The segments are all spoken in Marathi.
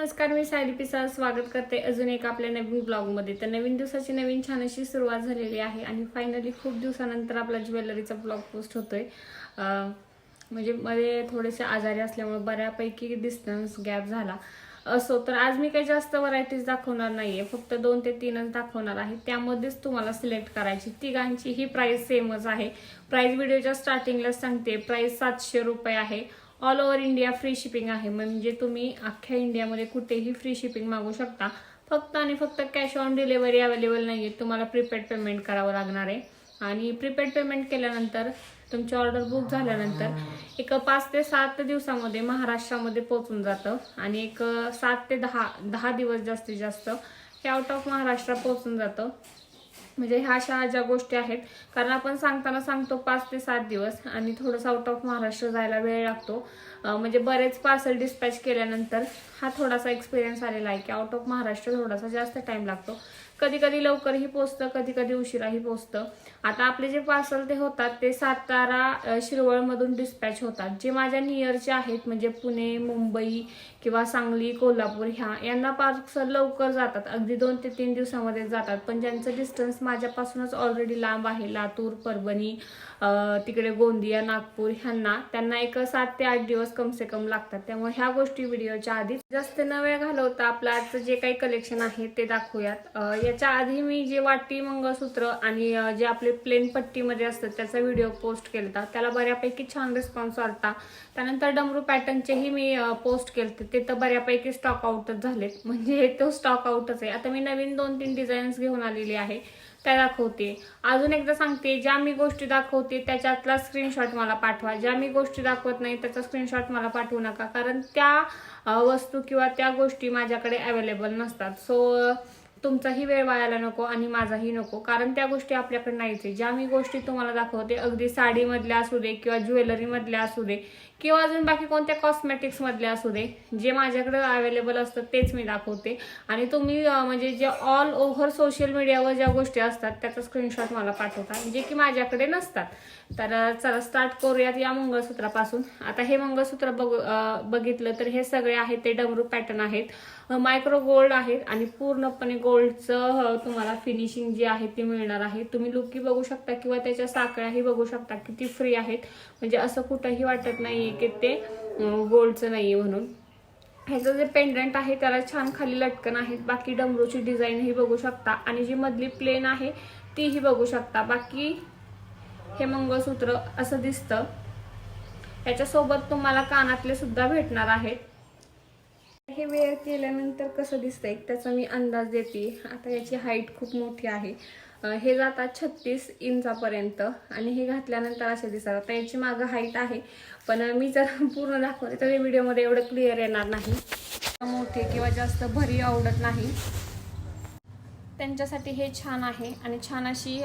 नमस्कार मी सायली पिसा स्वागत करते अजून एक आपल्या नवीन ब्लॉगमध्ये. तर नवीन दिवसाची नवीन छान अशी सुरुवात झालेली आहे आणि फायनली खूप दिवसानंतर आपला ज्वेलरीचा ब्लॉग पोस्ट होतोय. म्हणजे मध्ये थोडेसे आजारी असल्यामुळे बऱ्यापैकी डिस्टन्स गॅप झाला. असो तर आज मी काही जास्त व्हरायटीज दाखवणार नाहीये. फक्त दोन ते तीनच दाखवणार आहे. त्यामध्येच तुम्हाला सिलेक्ट करायची. तिघांची ही प्राइस सेमच आहे. प्राइस व्हिडिओच्या स्टार्टिंगला सांगते. प्राइस सातशे रुपये आहे. All over India free shipping आहे. म्हणजे तुम्ही अख्ख्या इंडियामध्ये कुठेही फ्री शिपिंग मागू शकता. फक्त आणि फक्त कॅश ऑन डिलिव्हरी अवेलेबल नाही आहे तुम्हाला प्रीपेड पेमेंट करावं लागणार आहे. आणि प्रीपेड पेमेंट केल्यानंतर तुमची ऑर्डर बुक झाल्यानंतर एक पाच ते सात दिवसामध्ये महाराष्ट्रामध्ये पोहोचून जातं. आणि एक सात ते दहा दहा दिवस जास्तीत जास्त हे आउट ऑफ महाराष्ट्र पोहोचून जातं. म्हणजे ह्या अशा ज्या गोष्टी आहेत कारण आपण सांगताना सांगतो पाच ते सात दिवस आणि थोडंसं आउट ऑफ महाराष्ट्र जायला वेळ लागतो. म्हणजे बरेच पार्सल डिस्पॅच केल्यानंतर हा थोडासा एक्सपिरियन्स आलेला आहे की आउट ऑफ महाराष्ट्र थोडासा जास्त टाइम लागतो. कधी कधी लवकरही पोचतं कधी कधी उशिराही पोचतं. आता आपले जे पार्सल ते होतात ते सातारा शिरवळमधून डिस्पॅच होतात. जे माझ्या नियरचे आहेत म्हणजे पुणे मुंबई किंवा सांगली कोल्हापूर ह्या यांना पार्सल लवकर जातात. अगदी दोन ते तीन दिवसामध्ये जातात. पण ज्यांचं डिस्टन्स माझ्यापासूनच ऑलरेडी लांब आहे लातूर परभणी तिकडे गोंदिया नागपूर ह्यांना त्यांना एक सात ते आठ दिवस कम से कम लागतात. त्यामुळे ह्या गोष्टी व्हिडिओच्या आधी जास्त न वेळ घालवता आपलं आजचं जे काही कलेक्शन आहे ते दाखवूयात. याच्या आधी मी जे वाटी मंगळसूत्र आणि जे आपले प्लेन पट्टीमध्ये असतात त्याचा व्हिडिओ पोस्ट केला त्याला बऱ्यापैकी छान रिस्पॉन्स आलता त्यानंतर डमरू पॅटर्नचेही मी पोस्ट केले ते तर बऱ्यापैकी स्टॉक आउटच झालेत. म्हणजे तो स्टॉक आउटच आहे. आता मी नवीन दोन तीन डिझाईन्स घेऊन आलेली आहे. त्या दाखवते. अजून एकदा सांगते ज्या मी गोष्टी दाखवते त्याच्यातला स्क्रीनशॉट मला पाठवा. ज्या मी गोष्टी दाखवत नाही त्याचा स्क्रीनशॉट मला पाठवू नका. कारण त्या वस्तू किंवा त्या गोष्टी माझ्याकडे अवेलेबल नसतात. सो तुमचाही वेळ वायाला नको आणि माझाही नको. कारण त्या गोष्टी आपल्याकडे नाहीच आहे. ज्या मी गोष्टी तुम्हाला दाखवते अगदी साडीमधल्या असू दे किंवा ज्वेलरीमधल्या असू दे किंवा अजून बाकी कोणत्या कॉस्मेटिक्समधल्या असू दे जे माझ्याकडे अवेलेबल असतात तेच मी दाखवते. आणि तुम्ही म्हणजे जे ऑल ओव्हर सोशल मीडियावर ज्या गोष्टी असतात त्याचा स्क्रीनशॉट मला पाठवता जे की माझ्याकडे नसतात. तर चला स्टार्ट करूयात या मंगळसूत्रापासून. आता हे मंगळसूत्र बघ बघितलं तर हे सगळे आहेत ते डमरू पॅटर्न आहेत. मायक्रो गोल्ड आहेत आणि पूर्णपणे गोल्डचं तुम्हाला फिनिशिंग जी आहे ती मिळणार आहे. तुम्ही लुकी बघू शकता किंवा त्याच्या साखळ्याही बघू शकता की ती फ्री आहेत. म्हणजे असं कुठंही वाटत नाहीये की ते गोल्डचं नाहीये म्हणून. ह्याचं जे पेंडंट आहे त्याला छान खाली लटकन आहेत. बाकी डमरूची डिझाईन ही बघू शकता. आणि जी मधली प्लेन आहे तीही बघू शकता. बाकी हे मंगळसूत्र असं दिसतं. याच्यासोबत तुम्हाला कानातले सुद्धा भेटणार आहेत. हे वेअर केल्यानंतर कसं दिसतंय? त्याचा मी अंदाज देते. आता याची हाईट खूप मोठी आहे. हे जातात छत्तीस इंचापर्यंत आणि हे घातल्यानंतर असे दिसतात. आता याची मागं हाईट आहे. पण मी जर पूर्ण दाखवले तर व्हिडिओमध्ये एवढं क्लिअर येणार नाही. मोठे किंवा जास्त भरी आवडत नाही. त्यांच्यासाठी हे छान आहे आणि छान अशी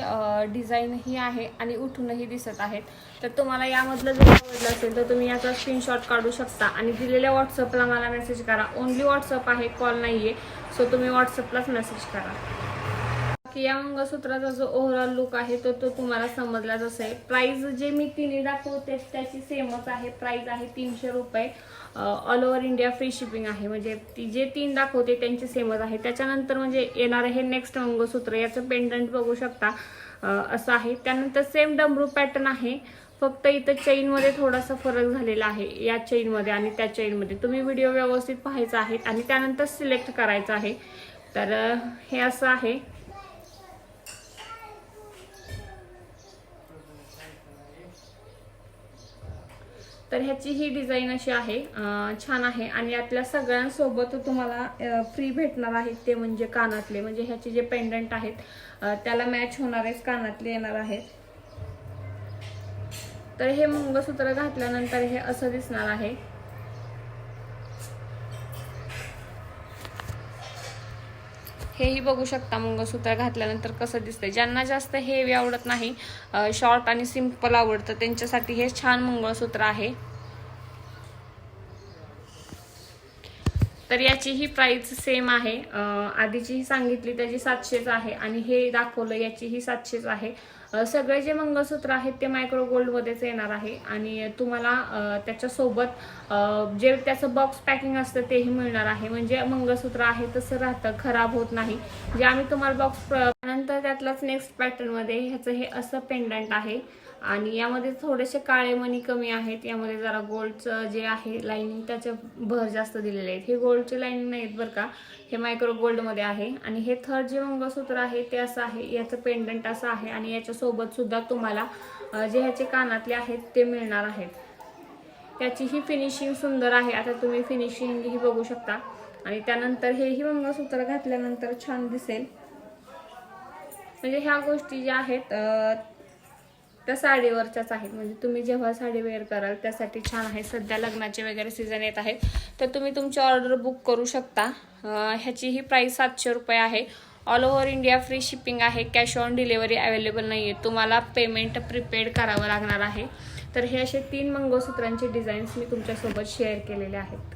डिझाईनही आहे आणि उठूनही दिसत आहेत. तर तुम्हाला यामधलं जर आवडलं असेल तर तुम्ही याचा स्क्रीनशॉट काढू शकता आणि दिलेल्या व्हॉट्सअपला मला मेसेज करा. ओनली व्हॉट्सअप आहे कॉल नाही आहे सो तुम्ही व्हॉट्सअपलाच मेसेज करा. बाकी या मंगळसूत्राचा जो ओव्हरऑल लुक आहे तो तो तुम्हाला समजलाच असेल प्राईज जे मी तिन्ही दाखवते त्याची सेमच आहे. प्राईज आहे तीनशे रुपये. All over India free shipping आहे. म्हणजे ती जे तीन दाखवते त्यांची सेमच आहे. त्याच्यानंतर म्हणजे येणार हे नेक्स्ट मंगळसूत्र याचं पेंडंट बघू शकता. असं आहे. त्यानंतर सेम डमरू पॅटर्न आहे. फक्त इथं चेनमध्ये थोडासा फरक झालेला आहे. या चेनमध्ये आणि त्या चेनमध्ये तुम्ही व्हिडिओ व्यवस्थित पाहायचा आहे. आणि त्यानंतर सिलेक्ट करायचं आहे. तर हे असं आहे. तर ह्याची ही डिझाईन अशी आहे छान आहे. आणि यातल्या सगळ्यांसोबत तुम्हाला फ्री भेटणार आहेत ते म्हणजे कानातले. म्हणजे ह्याचे जे पेंडंट आहेत त्याला मॅच होणारेच कानातले येणार आहेत. तर हे मंगळसूत्र घातल्यानंतर हे असं दिसणार आहे. हेही बघू शकता मंगळसूत्र घातल्यानंतर कसं दिसतंय. ज्यांना जास्त हेवी आवडत नाही शॉर्ट आणि सिंपल आवडतं त्यांच्यासाठी हे छान मंगळसूत्र आहे. तर याची ही प्राइस सेम आहे. आधीची ही सांगितली त्याची सातशेच आहे आणि हे दाखवलं याची ही सातशेच आहे. सगळे जे मंगळसूत्र आहेत ते मायक्रो गोल्डमध्येच येणार आहे आणि तुम्हाला त्याच्यासोबत जे त्याचं बॉक्स पॅकिंग असतं तेही मिळणार आहे. म्हणजे मंगळसूत्र आहे तसं राहतं खराब होत नाही. जे आम्ही तुम्हाला बॉक्स नंतर त्यातलाच नेक्स्ट पॅटर्नमध्ये ह्याचं हे असं पेंडंट आहे. आणि यामध्ये थोडेसे काळे मणी कमी आहेत. यामध्ये जरा गोल्डचं जे आहे लाईनिंग त्याच्या भर जास्त दिलेले आहेत. हे गोल्डचे लाईनिंग नाहीत बरं का. हे मायक्रो गोल्डमध्ये आहे. आणि हे थर्ड जे मंगळसूत्र आहे ते असं आहे. याचं पेंडंट असं आहे. आणि याच्यासोबतसुद्धा तुम्हाला जे ह्याचे कानातले आहेत ते मिळणार आहेत. त्याचीही ही फिनिशिंग सुंदर आहे. आता तुम्ही फिनिशिंग ही बघू शकता. आणि त्यानंतर हेही मंगळसूत्र घातल्यानंतर छान दिसेल. म्हणजे ह्या गोष्टी ज्या आहेत त्या साडीवरच्याच आहेत. म्हणजे तुम्ही जेव्हा साडी वेअर कराल त्यासाठी छान आहे. सध्या लग्नाचे वगैरे सीझन येत आहेत. तर तुम्ही तुमची ऑर्डर बुक करू शकता. ह्याची ही प्राईस सातशे रुपये आहे. All over India free shipping आहे. कॅश ऑन डिलेवरी अवेलेबल नाही आहे तुम्हाला पेमेंट प्रिपेड करावं लागणार आहे. तर हे असे तीन मंगळसूत्रांचे डिझाईन्स मी तुमच्यासोबत शेअर केलेले आहेत.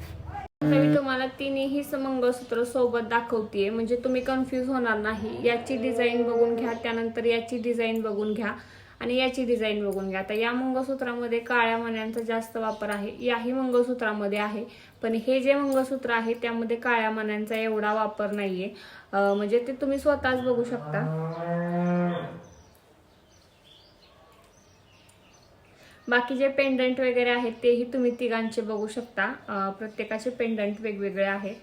मी तुम्हाला तिन्ही मंगळसूत्र सोबत दाखवतीये. म्हणजे तुम्ही कन्फ्यूज होणार नाही. याची डिझाईन बघून घ्या. त्यानंतर याची डिझाईन बघून घ्या. आणि याची डिझाईन बघून घ्या. आता या मंगळसूत्रामध्ये काळ्या मण्यांचा जास्त वापर आहे याही मंगळसूत्रामध्ये आहे. पण हे जे मंगळसूत्र आहे त्यामध्ये काळ्या मण्यांचा एवढा वापर नाहीये. म्हणजे ते तुम्ही स्वतःच बघू शकता. बाकी जे पेंडंट वगैरे आहेत तेही तुम्ही तिघांचे बघू शकता. प्रत्येकाचे पेंडंट वेगवेगळे आहेत.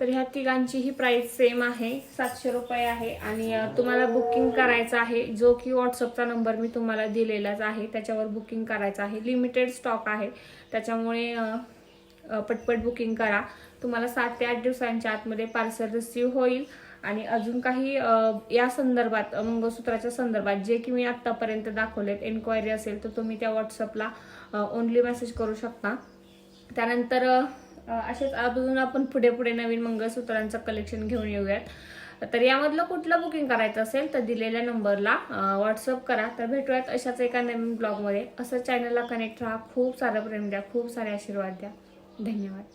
तर ह्या तिघांची ही प्राइस सेम आहे. सातशे रुपये आहे. आणि तुम्हाला बुकिंग करायचं आहे. जो की व्हॉट्सअपचा नंबर मी तुम्हाला दिलेलाच आहे. त्याच्यावर बुकिंग करायचं आहे. लिमिटेड स्टॉक आहे. त्याच्यामुळे पटपट बुकिंग करा. तुम्हाला सात ते आठ दिवसांच्या आतमध्ये पार्सल रिसीव्ह होईल. आणि अजून काही या संदर्भात मंगळसूत्राच्या संदर्भात जे की मी आत्तापर्यंत दाखवलेत एन्क्वायरी असेल तर तुम्ही त्या व्हॉट्सअपला ओनली मेसेज करू शकता. त्यानंतर असेच अजून आपण पुढे पुढे नवीन मंगळसूत्रांचं कलेक्शन घेऊन येऊयात. तर यामधलं कुठलं बुकिंग करायचं असेल तर दिलेल्या नंबरला व्हॉट्सअप करा. तर भेटूयात अशाच एका नवीन ब्लॉगमध्ये असं चॅनलला कनेक्ट राहा. खूप सारं प्रेम द्या. खूप सारे आशीर्वाद द्या. धन्यवाद.